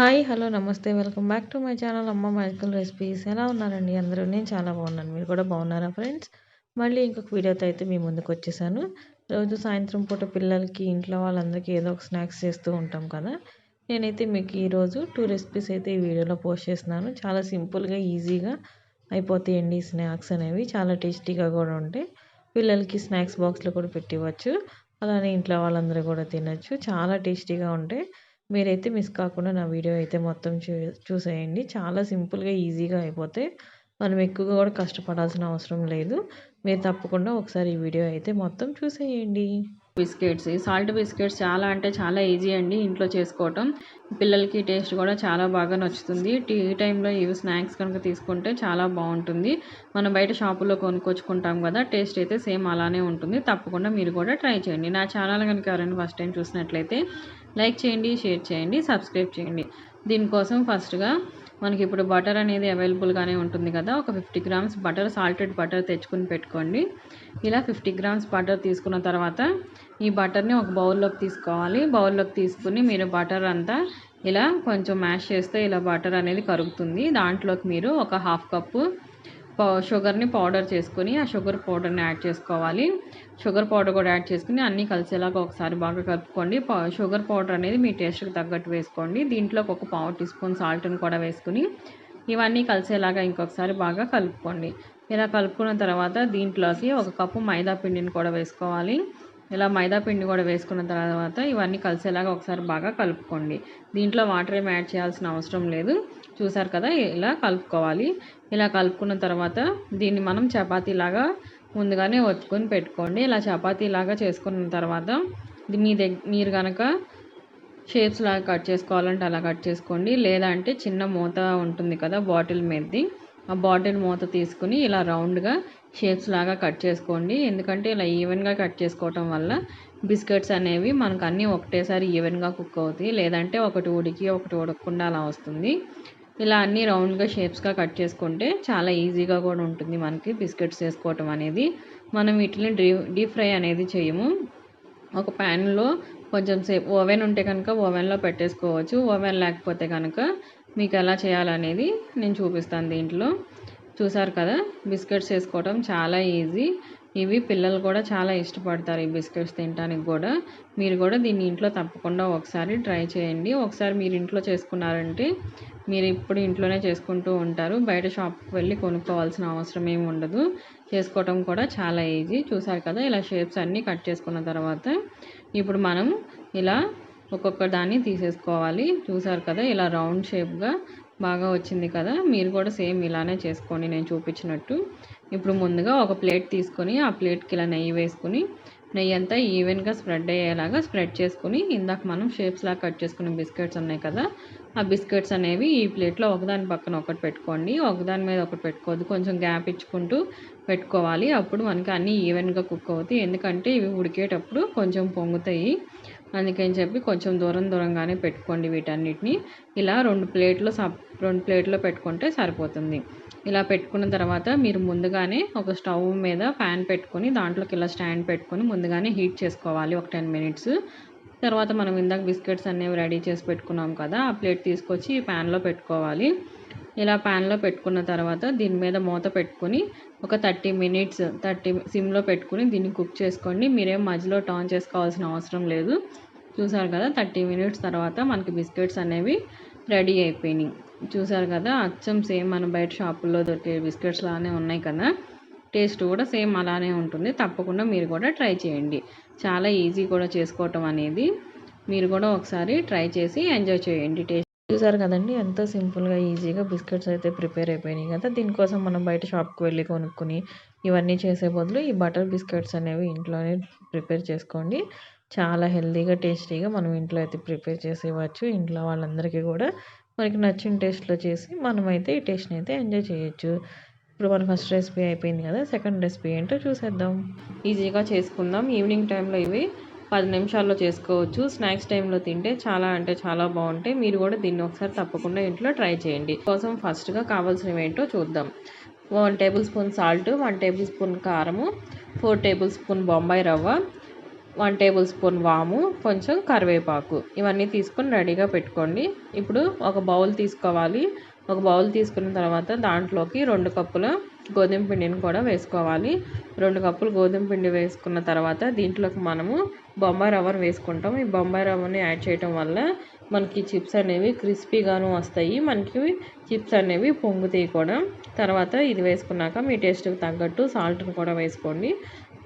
Hi hello నమస్తే welcome back to my channel. అమ్మ magical recipes. ఎలా ఉన్నారండి అందరూ? నేను చాలా బాగున్నాను. మీరు కూడా బాగున్నారా ఫ్రెండ్స్? మళ్ళీ ఇంకొక వీడియోతో అయితే మీ ముందుకు వచ్చేసాను. రోజు సాయంత్రం పూట పిల్లలకి ఇంట్లో వాళ్ళందరికీ ఏదో ఒక స్నాక్స్ చేస్తూ ఉంటాం కదా. నేనైతే మీకు ఈరోజు టూ రెసిపీస్ అయితే ఈ వీడియోలో పోస్ట్ చేస్తున్నాను. చాలా సింపుల్గా ఈజీగా అయిపోతాయండి స్నాక్స్ అనేవి. చాలా టేస్టీగా కూడా ఉంటాయి. పిల్లలకి స్నాక్స్ బాక్స్లో కూడా పెట్టివచ్చు అలానే ఇంట్లో వాళ్ళందరూ కూడా తినచ్చు. చాలా టేస్టీగా ఉంటాయి. మీరైతే మిస్ కాకుండా నా వీడియో అయితే మొత్తం చూ చూసేయండి. చాలా సింపుల్గా ఈజీగా అయిపోతే మనం ఎక్కువగా కూడా కష్టపడాల్సిన అవసరం లేదు. మీరు తప్పకుండా ఒకసారి ఈ వీడియో అయితే మొత్తం చూసేయండి. బిస్కెట్స్ ఈ సాల్ట్ బిస్కెట్స్ చాలా అంటే చాలా ఈజీ అండి ఇంట్లో చేసుకోవటం. పిల్లలకి టేస్ట్ కూడా చాలా బాగా నచ్చుతుంది. టీ టైంలో ఇవి స్నాక్స్ కనుక తీసుకుంటే చాలా బాగుంటుంది. మనం బయట షాపులో కొనుక్కొచ్చుకుంటాం కదా టేస్ట్ అయితే సేమ్ అలానే ఉంటుంది. తప్పకుండా మీరు కూడా ట్రై చేయండి. నా ఛానల్ కనుక ఎవరైనా ఫస్ట్ టైం చూసినట్లయితే లైక్ చేయండి షేర్ చేయండి సబ్స్క్రైబ్ చేయండి. దీనికోసం ఫస్ట్గా మనకి ఇప్పుడు బటర్ అనేది అవైలబుల్గానే ఉంటుంది కదా. ఒక fifty grams butter salted butter తెచ్చుకుని పెట్టుకోండి. ఇలా ఫిఫ్టీ గ్రామ్స్ బటర్ తీసుకున్న తర్వాత ఈ బటర్ని ఒక బౌల్లోకి తీసుకోవాలి. బౌల్లోకి తీసుకుని మీరు బటర్ అంతా ఇలా కొంచెం మ్యాష్ చేస్తే ఇలా బటర్ అనేది కరుగుతుంది. దాంట్లోకి మీరు ఒక హాఫ్ కప్పు షుగర్ని పౌడర్ చేసుకుని ఆ షుగర్ పౌడర్ని యాడ్ చేసుకోవాలి. షుగర్ పౌడర్ కూడా యాడ్ చేసుకుని అన్నీ కలిసేలాగా ఒకసారి బాగా కలుపుకోండి. షుగర్ పౌడర్ అనేది మీ టేస్ట్కి తగ్గట్టు వేసుకోండి. దీంట్లోకి ఒక పావు టీ స్పూన్ సాల్ట్ని కూడా వేసుకుని ఇవన్నీ కలిసేలాగా ఇంకొకసారి బాగా కలుపుకోండి. ఇలా కలుపుకున్న తర్వాత దీంట్లోకి ఒక కప్పు మైదా పిండిని కూడా వేసుకోవాలి. ఇలా మైదా పిండి కూడా వేసుకున్న తర్వాత ఇవన్నీ కలిసేలాగా ఒకసారి బాగా కలుపుకోండి. దీంట్లో వాటర్ ఏమి యాడ్ చేయాల్సిన అవసరం లేదు. చూసారు కదా ఇలా కలుపుకోవాలి. ఇలా కలుపుకున్న తర్వాత దీన్ని మనం చపాతీలాగా ముందుగానే ఒత్తుకొని పెట్టుకోండి. ఇలా చపాతీలాగా చేసుకున్న తర్వాత మీ దగ్గ మీరు కనుక షేప్స్ లాగా కట్ చేసుకోవాలంటే అలా కట్ చేసుకోండి. లేదంటే చిన్న మూత ఉంటుంది కదా బాటిల్ మీదది ఆ బాటిల్ మూత తీసుకుని ఇలా రౌండ్గా షేప్స్ లాగా కట్ చేసుకోండి. ఎందుకంటే ఇలా ఈవెన్గా కట్ చేసుకోవటం వల్ల బిస్కెట్స్ అనేవి మనకు అన్నీ ఒకటేసారి ఈవెన్గా కుక్ అవుతాయి. లేదంటే ఒకటి ఉడికి ఒకటి ఉడకకుండా అలా వస్తుంది. ఇలా అన్నీ రౌండ్గా షేప్స్గా కట్ చేసుకుంటే చాలా ఈజీగా కూడా ఉంటుంది మనకి బిస్కెట్స్ చేసుకోవటం అనేది. మనం వీటిని డీ డీప్ ఫ్రై అనేది చేయము. ఒక ప్యాన్లో కొంచెం సేపు ఓవెన్ ఉంటే కనుక ఓవెన్లో పెట్టేసుకోవచ్చు. ఓవెన్ లేకపోతే కనుక మీకు ఎలా చేయాలనేది నేను చూపిస్తాను దీంట్లో. చూసారు కదా బిస్కెట్స్ వేసుకోవటం చాలా ఈజీ. ఇవి పిల్లలు కూడా చాలా ఇష్టపడతారు ఈ బిస్కెట్స్ తినడానికి కూడా. మీరు కూడా దీన్ని ఇంట్లో తప్పకుండా ఒకసారి ట్రై చేయండి. ఒకసారి మీరు ఇంట్లో చేసుకున్నారంటే మీరు ఇప్పుడు ఇంట్లోనే చేసుకుంటూ ఉంటారు. బయట షాప్కి వెళ్ళి కొనుక్కోవాల్సిన అవసరం ఏమి ఉండదు. చేసుకోవటం కూడా చాలా ఈజీ. చూసారు కదా ఇలా షేప్స్ అన్నీ కట్ చేసుకున్న తర్వాత ఇప్పుడు మనం ఇలా ఒక్కొక్క దాన్ని తీసేసుకోవాలి. చూసారు కదా ఇలా రౌండ్ షేప్గా బాగా వచ్చింది కదా మీరు కూడా సేమ్ ఇలానే చేసుకోండి నేను చూపించినట్టు. ఇప్పుడు ముందుగా ఒక ప్లేట్ తీసుకొని ఆ ప్లేట్కి ఇలా నెయ్యి వేసుకుని నెయ్యి అంతా ఈవెన్గా స్ప్రెడ్ అయ్యేలాగా స్ప్రెడ్ చేసుకుని ఇందాక మనం షేప్స్ లాగా కట్ చేసుకునే బిస్కెట్స్ ఉన్నాయి కదా ఆ బిస్కెట్స్ అనేవి ఈ ప్లేట్లో ఒకదాని పక్కన ఒకటి పెట్టుకోండి. ఒకదాని మీద ఒకటి పెట్టుకోవద్దు కొంచెం గ్యాప్ ఇచ్చుకుంటూ పెట్టుకోవాలి. అప్పుడు మనకి అన్నీ ఈవెన్గా కుక్ అవుతాయి. ఎందుకంటే ఇవి ఉడికేటప్పుడు కొంచెం పొంగుతాయి. అందుకని చెప్పి కొంచెం దూరం దూరంగానే పెట్టుకోండి వీటన్నిటిని. ఇలా రెండు ప్లేట్లు సప్ రెండు ప్లేట్లో పెట్టుకుంటే సరిపోతుంది. ఇలా పెట్టుకున్న తర్వాత మీరు ముందుగానే ఒక స్టవ్ మీద ప్యాన్ పెట్టుకొని దాంట్లోకి ఇలా స్టాండ్ పెట్టుకొని ముందుగానే హీట్ చేసుకోవాలి ఒక టెన్ మినిట్స్. తర్వాత మనం ఇందాక బిస్కెట్స్ అనేవి రెడీ చేసి పెట్టుకున్నాం కదా ఆ ప్లేట్ తీసుకొచ్చి ఈ ప్యాన్లో పెట్టుకోవాలి. ఇలా ప్యాన్లో పెట్టుకున్న తర్వాత దీని మీద మూత పెట్టుకొని ఒక థర్టీ మినిట్స్ థర్టీ సిమ్లో పెట్టుకుని దీన్ని కుక్ చేసుకోండి. మీరేం మధ్యలో టర్న్ చేసుకోవాల్సిన అవసరం లేదు. చూసారు కదా థర్టీ మినిట్స్ తర్వాత మనకి బిస్కెట్స్ అనేవి రెడీ అయిపోయినాయి. చూసారు కదా అచ్చం సేమ్ మన బయట షాపుల్లో దొరికే బిస్కెట్స్ లానే ఉన్నాయి కదా. టేస్ట్ కూడా సేమ్ అలానే ఉంటుంది. తప్పకుండా మీరు కూడా ట్రై చేయండి. చాలా ఈజీ కూడా చేసుకోవటం అనేది. మీరు కూడా ఒకసారి ట్రై చేసి ఎంజాయ్ చేయండి. టేస్ట్ చూసారు కదండి? ఎంతో సింపుల్గా ఈజీగా బిస్కెట్స్ అయితే ప్రిపేర్ అయిపోయినాయి కదా! దీనికోసం మనం బయట షాప్కి వెళ్ళి కొనుక్కొని ఇవన్నీ చేసే బదులు ఈ బటర్ బిస్కెట్స్ అనేవి ఇంట్లోనే ప్రిపేర్ చేసుకోండి. చాలా హెల్తీగా టేస్టీగా మనం ఇంట్లో అయితే ప్రిపేర్ చేసి ఇవ్వచ్చు ఇంట్లో వాళ్ళందరికీ కూడా మనకి నచ్చిన టేస్ట్లో చేసి మనమైతే ఈ టేస్ట్ని అయితే ఎంజాయ్ చేయొచ్చు. ఇప్పుడు మన ఫస్ట్ రెసిపీ అయిపోయింది కదా! సెకండ్ రెసిపీ ఏంటో చూసేద్దాం. ఈజీగా చేసుకుందాం. ఈవినింగ్ టైంలో ఇవి పది నిమిషాల్లో చేసుకోవచ్చు. స్నాక్స్ టైంలో తింటే చాలా అంటే చాలా బాగుంటాయి. మీరు కూడా దీన్ని ఒకసారి తప్పకుండా ఇంట్లో ట్రై చేయండి. కోసం ఫస్ట్గా కావాల్సినవి ఏంటో చూద్దాం. One tablespoon salt one tablespoon కారము ఫోర్ టేబుల్ స్పూన్ బొంబాయి రవ్వ వన్ టేబుల్ స్పూన్ వాము కొంచెం కరివేపాకు. ఇవన్నీ తీసుకొని రెడీగా పెట్టుకోండి. ఇప్పుడు ఒక బౌల్ తీసుకోవాలి. ఒక బౌల్ తీసుకున్న తర్వాత దాంట్లోకి రెండు కప్పుల గోధుమ పిండిని కూడా వేసుకోవాలి. రెండు కప్పులు గోధుమ పిండి వేసుకున్న తర్వాత దీంట్లోకి మనము బొంబాయి రవ్వను వేసుకుంటాం. ఈ బొంబాయి రవ్వని యాడ్ చేయటం వల్ల మనకి చిప్స్ అనేవి క్రిస్పీగాను వస్తాయి. మనకి చిప్స్ అనేవి పొంగుతాయి కూడా. తర్వాత ఇది వేసుకున్నాక మీ టేస్ట్కి తగ్గట్టు సాల్ట్ని కూడా వేసుకోండి.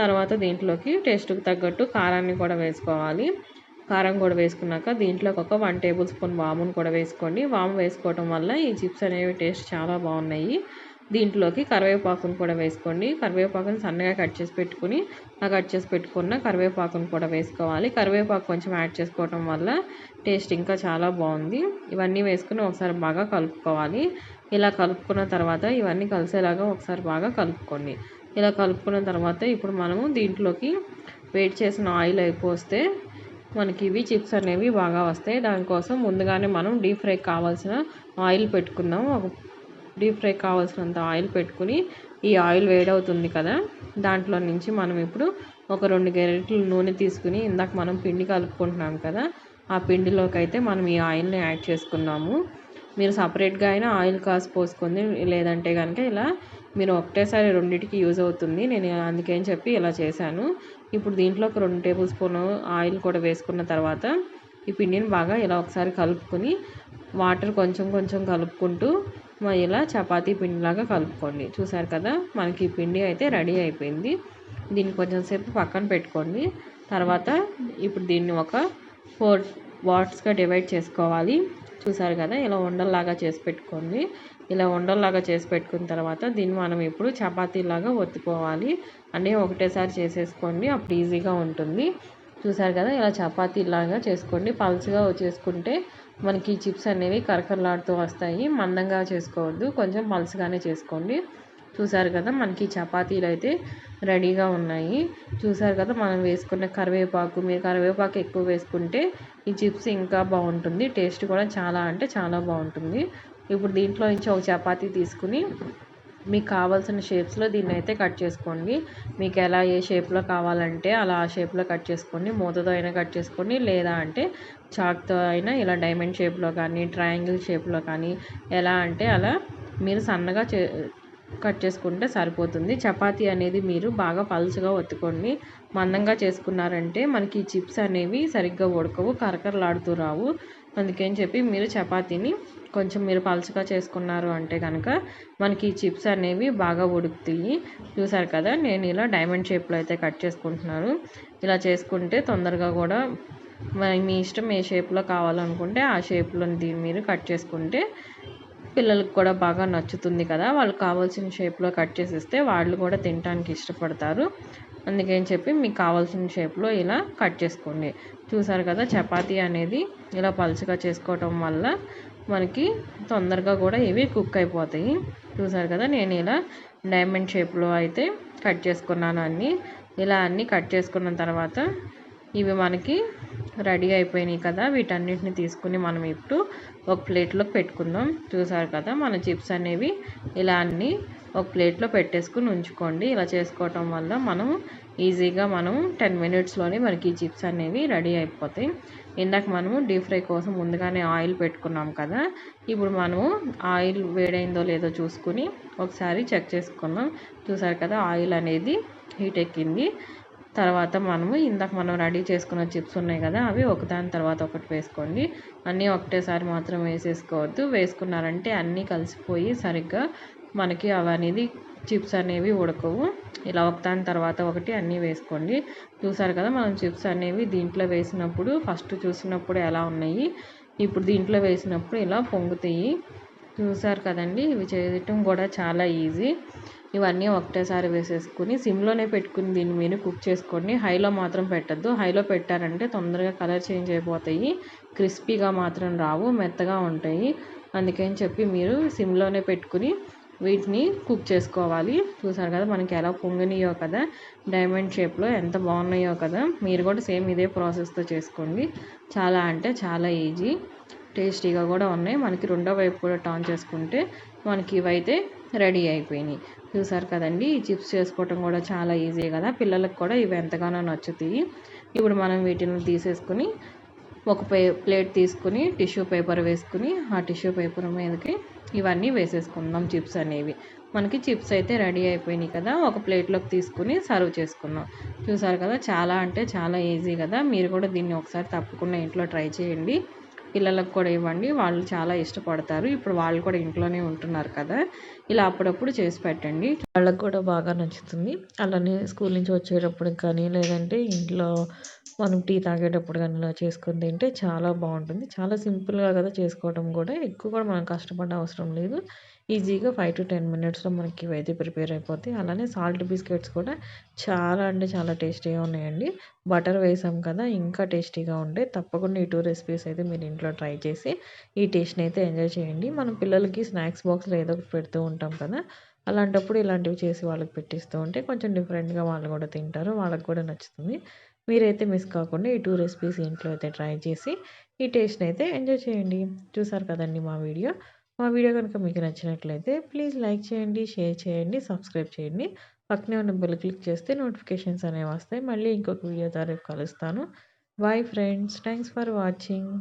తర్వాత దీంట్లోకి టేస్ట్కి తగ్గట్టు కారాన్ని కూడా వేసుకోవాలి. కారం కూడా వేసుకున్నాక దీంట్లోకి ఒక వన్ టేబుల్ స్పూన్ వామును కూడా వేసుకోండి. వాము వేసుకోవటం వల్ల ఈ చిప్స్ అనేవి టేస్ట్ చాలా బాగున్నాయి. దీంట్లోకి కరివేపాకును కూడా వేసుకోండి. కరివేపాకును సన్నగా కట్ చేసి పెట్టుకుని ఆ కట్ చేసి పెట్టుకున్న కరివేపాకును కూడా వేసుకోవాలి. కరివేపాకు కొంచెం యాడ్ చేసుకోవటం వల్ల టేస్ట్ ఇంకా చాలా బాగుంది. ఇవన్నీ వేసుకుని ఒకసారి బాగా కలుపుకోవాలి. ఇలా కలుపుకున్న తర్వాత ఇవన్నీ కలిసేలాగా ఒకసారి బాగా కలుపుకోండి. ఇలా కలుపుకున్న తర్వాత ఇప్పుడు మనము దీంట్లోకి వేడి చేసిన ఆయిల్ అయిపోస్తే మనకి ఇవి చిప్స్ అనేవి బాగా వస్తాయి. దానికోసం ముందుగానే మనం డీప్ ఫ్రై కావాల్సిన ఆయిల్ పెట్టుకుందాం. ఒక డీప్ ఫ్రై కావాల్సినంత ఆయిల్ పెట్టుకుని ఈ ఆయిల్ వేడవుతుంది కదా దాంట్లో నుంచి మనం ఇప్పుడు ఒక రెండు గెరెట్లు నూనె తీసుకుని ఇందాక మనం పిండి కలుపుకుంటున్నాం కదా ఆ పిండిలోకి అయితే మనం ఈ ఆయిల్ని యాడ్ చేసుకున్నాము. మీరు సపరేట్గా అయినా ఆయిల్ కాసి పోసుకుంది లేదంటే కనుక ఇలా మీరు ఒకటేసారి రెండింటికి యూజ్ అవుతుంది. నేను అందుకని చెప్పి ఇలా చేశాను. ఇప్పుడు దీంట్లో ఒక రెండు టేబుల్ స్పూన్ ఆయిల్ కూడా వేసుకున్న తర్వాత ఈ పిండిని బాగా ఇలా ఒకసారి కలుపుకొని వాటర్ కొంచెం కొంచెం కలుపుకుంటూ ఇలా చపాతీ పిండిలాగా కలుపుకోండి. చూసారు కదా మనకి ఈ పిండి అయితే రెడీ అయిపోయింది. దీన్ని కొంచెం సేపు పక్కన పెట్టుకోండి. తర్వాత ఇప్పుడు దీన్ని ఒక ఫోర్ వాట్స్గా డివైడ్ చేసుకోవాలి. చూసారు కదా ఇలా ఉండల్లాగా చేసి పెట్టుకోండి. ఇలా ఉండల్లాగా చేసి పెట్టుకున్న తర్వాత దీన్ని మనం ఇప్పుడు చపాతీలాగా ఒత్తుకోవాలి. అన్నీ ఒకటేసారి చేసేసుకోండి అప్పుడు ఈజీగా ఉంటుంది. చూసారు కదా ఇలా చపాతీలాగా చేసుకోండి. పల్చగా చేసుకుంటే మనకి చిప్స్ అనేవి కరకరలాడుతూ వస్తాయి. మందంగా చేసుకోవద్దు. కొంచెం పలుసుగానే చేసుకోండి. చూసారు కదా మనకి చపాతీలు అయితే రెడీగా ఉన్నాయి. చూసారు కదా మనం వేసుకున్న కరివేపాకు మీరు కరివేపాకు ఎక్కువ వేసుకుంటే ఈ చిప్స్ ఇంకా బాగుంటుంది. టేస్ట్ కూడా చాలా అంటే చాలా బాగుంటుంది. ఇప్పుడు దీంట్లో నుంచి ఒక చపాతీ తీసుకుని మీకు కావాల్సిన షేప్స్లో దీన్ని అయితే కట్ చేసుకోండి. మీకు ఎలా ఏ షేప్లో కావాలంటే అలా ఆ షేప్లో కట్ చేసుకోండి. మూతతో అయినా కట్ చేసుకోండి. లేదా అంటే చాక్తో అయినా ఇలా డైమండ్ షేప్లో కానీ ట్రయాంగిల్ షేప్లో కానీ ఎలా అంటే అలా మీరు సన్నగా చే కట్ చేసుకుంటే సరిపోతుంది. చపాతీ అనేది మీరు బాగా పలుచగా ఒత్తుకోండి మందంగా చేసుకున్నారంటే మనకి చిప్స్ అనేవి సరిగ్గా ఉడకవు కరకరలాడుతూ రావు. అందుకని చెప్పి మీరు చపాతీని కొంచెం మీరు పలుచగా చేసుకున్నారు అంటే కనుక మనకి చిప్స్ అనేవి బాగా ఉడుకుతాయి. చూసారు కదా నేను ఇలా డైమండ్ షేప్లో అయితే కట్ చేసుకుంటున్నాను. ఇలా చేసుకుంటే తొందరగా కూడా మీ ఇష్టం ఏ షేప్లో కావాలనుకుంటే ఆ షేప్లో దీన్ని మీరు కట్ చేసుకుంటే పిల్లలకు కూడా బాగా నచ్చుతుంది కదా. వాళ్ళకి కావాల్సిన షేప్లో కట్ చేసిస్తే వాళ్ళు కూడా తినడానికి ఇష్టపడతారు. అందుకని చెప్పి మీకు కావాల్సిన షేప్లో ఇలా కట్ చేసుకోండి. చూసారు కదా చపాతీ అనేది ఇలా పలుచగా చేసుకోవటం వల్ల మనకి తొందరగా కూడా ఇవి కుక్ అయిపోతాయి. చూసారు కదా నేను ఇలా డైమండ్ షేప్లో అయితే కట్ చేసుకున్నాను అన్నీ. ఇలా అన్నీ కట్ చేసుకున్న తర్వాత ఇవి మనకి రెడీ అయిపోయినాయి కదా వీటన్నిటిని తీసుకుని మనం ఇప్పుడు ఒక ప్లేట్లోకి పెట్టుకుందాం. చూసారు కదా మన చిప్స్ అనేవి ఇలా అన్నీ ఒక ప్లేట్లో పెట్టేసుకుని ఉంచుకోండి. ఇలా చేసుకోవటం వల్ల మనం ఈజీగా మనం టెన్ మినిట్స్లోనే మనకి చిప్స్ అనేవి రెడీ అయిపోతాయి. ఇందాక మనము డీప్ ఫ్రై కోసం ముందుగానే ఆయిల్ పెట్టుకున్నాం కదా ఇప్పుడు మనము ఆయిల్ వేడైందో లేదో చూసుకుని ఒకసారి చెక్ చేసుకుందాం. చూసారు కదా ఆయిల్ అనేది హీట్ ఎక్కింది. తర్వాత మనము ఇందాక మనం రెడీ చేసుకున్న చిప్స్ ఉన్నాయి కదా అవి ఒకదాని తర్వాత ఒకటి వేసుకోండి. అన్నీ ఒకటేసారి మాత్రం వేసేసుకోవద్దు. వేసుకున్నారంటే అన్నీ కలిసిపోయి సరిగ్గా మనకి అవి అనేది చిప్స్ అనేవి ఉడకవు. ఇలా ఒకదాని తర్వాత ఒకటి అన్నీ వేసుకోండి. చూసారు కదా మనం చిప్స్ అనేవి దీంట్లో వేసినప్పుడు ఫస్ట్ చూసినప్పుడు ఎలా ఉన్నాయి? ఇప్పుడు దీంట్లో వేసినప్పుడు ఇలా పొంగుతాయి. చూసారు కదండి ఇవి చేయటం కూడా చాలా ఈజీ. ఇవన్నీ ఒకటేసారి వేసేసుకుని సిమ్లోనే పెట్టుకుని దీన్ని మీరు కుక్ చేసుకోండి. హైలో మాత్రం పెట్టద్దు. హైలో పెట్టారంటే తొందరగా కలర్ చేంజ్ అయిపోతాయి. క్రిస్పీగా మాత్రం రావు మెత్తగా ఉంటాయి. అందుకని చెప్పి మీరు సిమ్లోనే పెట్టుకుని వీటిని కుక్ చేసుకోవాలి. చూసారు కదా మనకి ఎలా పొంగినాయో కదా డైమండ్ షేప్లో ఎంత బాగున్నాయో కదా మీరు కూడా సేమ్ ఇదే ప్రాసెస్తో చేసుకోండి. చాలా అంటే చాలా ఈజీ. టేస్టీగా కూడా ఉన్నాయి. మనకి రెండో వైపు కూడా టర్న్ చేసుకుంటే మనకి ఇవైతే రెడీ అయిపోయినాయి. చూసారు కదండి ఈ చిప్స్ చేసుకోవటం కూడా చాలా ఈజీ కదా. పిల్లలకు కూడా ఇవి ఎంతగానో నచ్చుతాయి. ఇప్పుడు మనం వీటిని తీసేసుకుని ఒక పే ప్లేట్ తీసుకుని టిష్యూ పేపర్ వేసుకుని ఆ టిష్యూ పేపర్ మీదకి ఇవన్నీ వేసేసుకుందాం చిప్స్ అనేవి. మనకి చిప్స్ అయితే రెడీ అయిపోయినాయి కదా. ఒక ప్లేట్లోకి తీసుకుని సర్వ్ చేసుకుందాం. చూసారు కదా చాలా అంటే చాలా ఈజీ కదా. మీరు కూడా దీన్ని ఒకసారి తప్పకుండా ఇంట్లో ట్రై చేయండి. పిల్లలకు కూడా ఇవ్వండి. వాళ్ళు చాలా ఇష్టపడతారు. ఇప్పుడు వాళ్ళు కూడా ఇంట్లోనే ఉంటున్నారు కదా. ఇలా అప్పుడప్పుడు చేసి పెట్టండి. వాళ్ళకు కూడా బాగా నచ్చుతుంది. అలానే స్కూల్ నుంచి వచ్చేటప్పుడు కానీ లేదంటే ఇంట్లో మనం టీ తాగేటప్పుడు కానీ ఇలా చేసుకొని తింటే చాలా బాగుంటుంది. చాలా సింపుల్గా కదా చేసుకోవడం కూడా. ఎక్కువ కూడా మనం కష్టపడే అవసరం లేదు. ఈజీగా ఫైవ్ టు టెన్ మినిట్స్లో మనకి ఇవైతే ప్రిపేర్ అయిపోతాయి. అలానే సాల్ట్ బిస్కెట్స్ కూడా చాలా అంటే చాలా టేస్టీగా ఉన్నాయండి. బటర్ వేసాం కదా ఇంకా టేస్టీగా ఉండే. తప్పకుండా ఈ టూ రెసిపీస్ అయితే మీరు ఇంట్లో ట్రై చేసి ఈ టేస్ట్ని అయితే ఎంజాయ్ చేయండి. మనం పిల్లలకి స్నాక్స్ బాక్స్లో ఏదో ఒకటి పెడుతూ ఉంటాం కదా అలాంటప్పుడు ఇలాంటివి చేసి వాళ్ళకి పెట్టిస్తూ ఉంటే కొంచెం డిఫరెంట్గా వాళ్ళు కూడా తింటారు. వాళ్ళకి కూడా నచ్చుతుంది. మీరైతే మిస్ కాకుండా ఈ టూ రెసిపీస్ ఇంట్లో అయితే ట్రై చేసి ఈ టేస్ట్ని అయితే ఎంజాయ్ చేయండి. చూసారు కదండి మా వీడియో? మా వీడియో కనుక మీకు నచ్చినట్లయితే ప్లీజ్ లైక్ చేయండి షేర్ చేయండి సబ్స్క్రైబ్ చేయండి. పక్కనే ఉన్న బెల్ క్లిక్ చేస్తే నోటిఫికేషన్స్ అనేవి వస్తాయి. మళ్ళీ ఇంకొక వీడియో ద్వారా కలుస్తాను. Bye friends thanks for watching